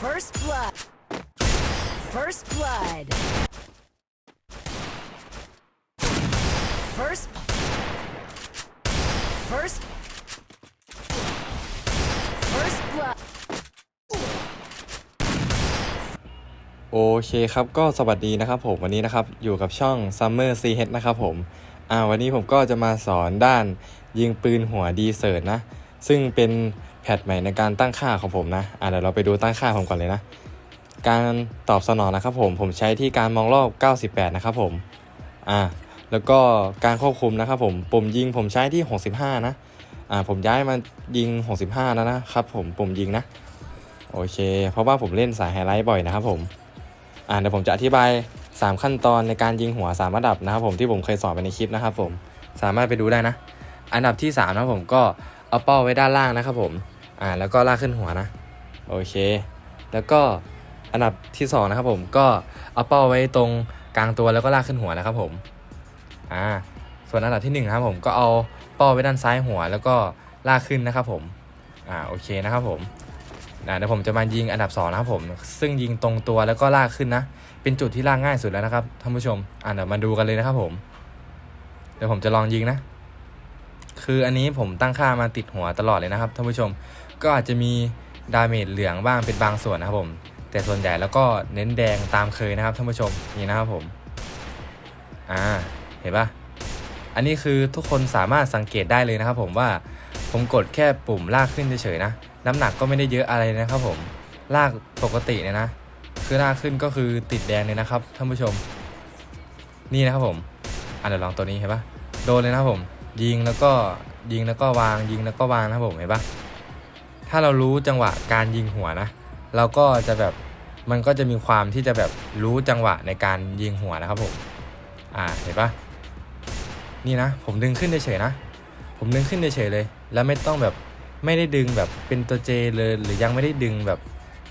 blood. First. First. First blood. โอเคครับ ก็สวัสดีนะครับผมวันนี้นะครับ อยู่กับช่อง Summer c h นะครับผมอ่าวันนี้ผมก็จะมาสอนด้านยิงปืนหัวดีเซิร์ตนะ ซึ่งเป็น แพทใหม่ในการตั้งค่าของผมนะอ่าเดี๋ยวเราไปดูตั้งค่าผมก่อนเลยนะ การตอบสนองนะครับผม ผมใช้ที่การมองรอบ 98 นะครับผม อ่า แล้วก็การควบคุมนะครับผม ปุ่มยิงผมใช้ที่ 65 นะ อ่า ผมย้ายมายิง 65 แล้วนะครับผม ปุ่มยิงนะ โอเค เพราะว่าผมเล่นสายไฮไลท์บ่อยนะครับผม อ่า เดี๋ยวผมจะอธิบาย 3 ขั้นตอนในการยิงหัว 3 ระดับนะครับผม ที่ผมเคยสอนไปในคลิปนะครับผม สามารถไปดูได้นะ อันดับที่ 3 นะครับผม ก็เอาเป้าไว้ด้านล่างนะครับผม อ่าแล้วก็ลากขึ้นหัวนะ โอเค แล้วก็อันดับที่2นะครับผมก็เอาเป้าไว้ตรงกลางตัวแล้วก็ลากขึ้นหัวนะครับผมอ่าส่วนอันดับที่1นะครับผมก็เอาเป้าไว้ด้านซ้ายหัวแล้วก็ลากขึ้นนะครับผมอ่าโอเคนะครับผมนะเดี๋ยวผมจะมายิงอันดับ2นะครับผม ซึ่งยิงตรงตัวแล้วก็ลากขึ้นนะ เป็นจุดที่ลากง่ายสุดแล้วนะครับท่านผู้ชมอ่าเดี๋ยวมาดูกันเลยนะครับผม เดี๋ยวผมจะลองยิงนะ คืออันนี้ผมตั้งค่ามาติดหัวตลอดเลยนะครับท่านผู้ชม ก็อาจจะมีดาเมจเหลืองบ้างเป็นบางส่วนนะครับผม แต่ส่วนใหญ่แล้วก็เน้นแดงตามเคยนะครับท่านผู้ชมนี่นะครับผมอ่าเห็นปะอันนี้คือทุกคนสามารถสังเกตได้เลยนะครับผมว่าผมกดแค่ปุ่มลากขึ้นเฉยๆนะ น้ำหนักก็ไม่ได้เยอะอะไรนะครับผมลากปกติเนี่ยนะ คือลากขึ้นก็คือติดแดงเลยนะครับท่านผู้ชม นี่นะครับผมอะเดี๋ยวลองตัวนี้เห็นปะโดนเลยนะครับผม ยิงแล้วก็ยิงแล้วก็วางยิงแล้วก็วางนะครับผมเห็นปะ ถ้าเรารู้จังหวะการยิงหัวนะ เราก็จะแบบมันก็จะมีความที่จะแบบรู้จังหวะในการยิงหัวนะครับผม อ่า เห็นปะนี่นะ ผมดึงขึ้นเฉยๆนะ ผมดึงขึ้นเฉยๆเลย แล้วไม่ต้องแบบไม่ได้ดึงแบบเป็นตัวเจเลยหรือยังไม่ได้ดึงแบบ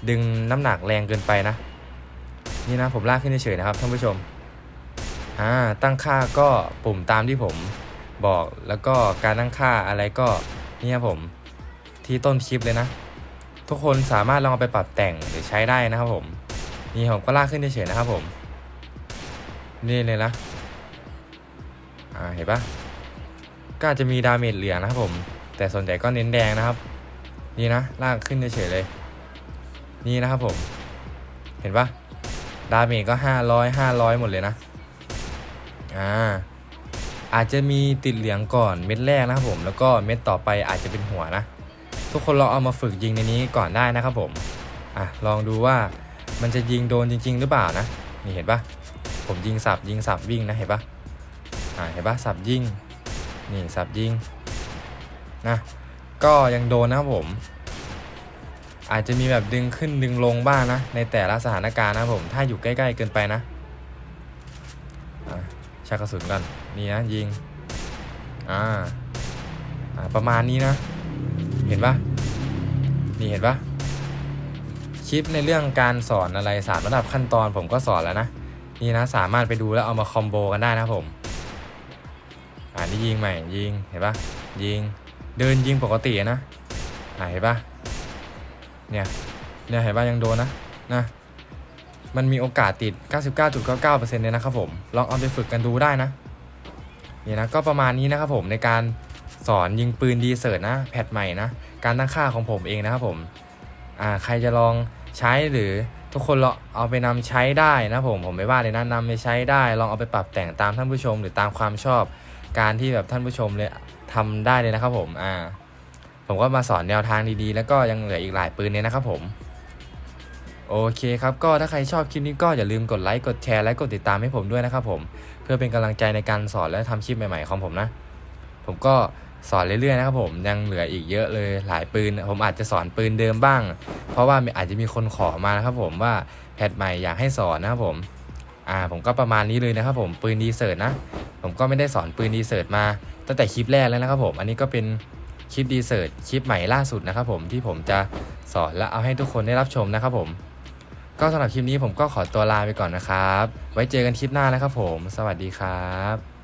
ดึงน้ำหนักแรงเกินไปนะ นี่นะผมลากขึ้นเฉยๆนะครับท่านผู้ชม อ่า ตั้งค่าก็ปุ่มตามที่ผมบอกแล้วก็การตั้งค่าอะไรก็นี่ครับผม ที่ต้นคลิปเลยนะ ทุกคนสามารถลองเอาไปปรับแต่งหรือใช้ได้นะครับผมนี่ผมก็ลากขึ้นเฉยๆนะครับผม นี่เลยนะอ่าเห็นปะก็อาจจะมีดาเมจเหลืองนะครับผม แต่ส่วนใหญ่ก็เน้นแดงนะครับ นี่นะลากขึ้นเฉยๆเลย นี่นะครับผม เห็นปะดาเมจก็ห้าร้อยห้าร้อยหมดเลยนะอ่าอาจจะมีติดเหลืองก่อนเม็ดแรกนะครับผม แล้วก็เม็ดต่อไปอาจจะเป็นหัวนะ ทุกคนลองเอามาฝึกยิงในนี้ก่อนได้นะครับผมอะลองดูว่ามันจะยิงโดนจริง ๆ หรือเปล่านะนี่เห็นปะผมยิงสับยิงสับวิ่งนะเห็นปะอ่าเห็นปะสับยิงนี่สับยิงนะก็ยังโดนนะครับผม อาจจะมีแบบดึงขึ้นดึงลงบ้างนะ ในแต่ละสถานการณ์นะผมถ้าอยู่ใกล้ๆเกินไปนะชักกระสุนกันนี่นะยิงอ่าประมาณนี้นะ เห็นปะนี่เห็นปะคลิปในเรื่องการสอนอะไรสามระดับขั้นตอนผมก็สอนแล้วนะนี่นะสามารถไปดูแล้วเอามาคอมโบกันได้นะผมอ่านี่ยิงใหม่ยิงเห็นปะยิงเดินยิงปกตินะอ่าเห็นปะเนี่ยเนี่ยเห็นปะยังโดนนะนะมันมีโอกาสติด 99.99%เลยนะครับผม ลองเอาไปฝึกกันดูได้นะ นี่นะ ก็ประมาณนี้นะครับผมในการ สอนยิงปืนดีเซิร์ตนะแพทใหม่นะ การตั้งค่าของผมเองนะครับผมอ่าใครจะลองใช้หรือทุกคนลองเอาไปนำใช้ได้นะผมผมไม่ว่าเลยนะนำไปใช้ได้ ลองเอาไปปรับแต่งตามท่านผู้ชม หรือตามความชอบการที่แบบท่านผู้ชมเลยทำได้เลยนะครับผมอ่าผมก็มาสอนแนวทางดีๆ แล้วก็ยังเหลืออีกหลายปืนเนี่ยนะครับผมโอเคครับก็ถ้าใครชอบคลิปนี้ก็อย่าลืมกดไลค์กดแชร์และกดติดตามให้ผมด้วยนะครับผม เพื่อเป็นกำลังใจในการสอนและทำคลิปใหม่ๆของผมนะ ผมก็ สอนเรื่อยๆนะครับผมยังเหลืออีกเยอะเลยหลายปืน ผมอาจจะสอนปืนเดิมบ้าง เพราะว่าอาจจะมีคนขอมานะครับผมว่าแพทใหม่อยากให้สอนนะครับผมอ่าผมก็ประมาณนี้เลยนะครับผมปืนดีเซิร์ตนะ ผมก็ไม่ได้สอนปืนดีเซิร์ตมา ตั้งแต่คลิปแรกแล้วนะครับผมอันนี้ก็เป็นคลิปดีเซิร์ตคลิปใหม่ล่าสุดนะครับผมที่ผมจะสอนและเอาให้ทุกคนได้รับชมนะครับผมก็สำหรับคลิปนี้ผมก็ขอตัวลาไปก่อนนะครับ ไว้เจอกันคลิปหน้านะครับผม สวัสดีครับ